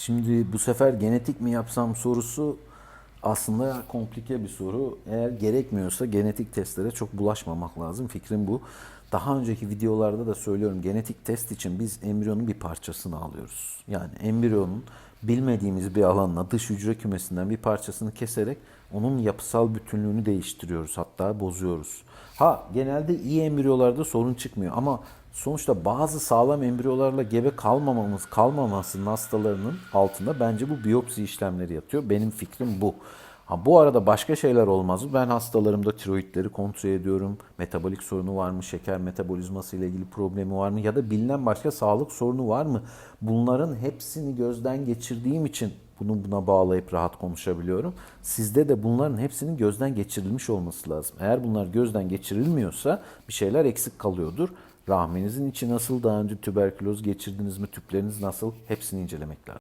Şimdi bu sefer genetik mi yapsam sorusu aslında komplike bir soru. Eğer gerekmiyorsa genetik testlere çok bulaşmamak lazım. Fikrim bu. Daha önceki videolarda da söylüyorum genetik test için biz embriyonun bir parçasını alıyoruz. Yani embriyonun bilmediğimiz bir alanla dış hücre kümesinden bir parçasını keserek onun yapısal bütünlüğünü değiştiriyoruz. Hatta bozuyoruz. Ha genelde iyi embriyolarda sorun çıkmıyor ama sonuçta bazı sağlam embriyolarla gebe kalmamamız, kalmamasının hastalarının altında bence bu biyopsi işlemleri yatıyor. Benim fikrim bu. Ha, bu arada başka şeyler olmaz? Ben hastalarımda tiroidleri kontrol ediyorum. Metabolik sorunu var mı? Şeker metabolizması ile ilgili problemi var mı? Ya da bilinen başka sağlık sorunu var mı? Bunların hepsini gözden geçirdiğim için bunu buna bağlayıp rahat konuşabiliyorum. Sizde de bunların hepsinin gözden geçirilmiş olması lazım. Eğer bunlar gözden geçirilmiyorsa bir şeyler eksik kalıyordur. Rahminizin içi nasıl, daha önce tüberküloz geçirdiniz mi, tüpleriniz nasıl hepsini incelemek lazım.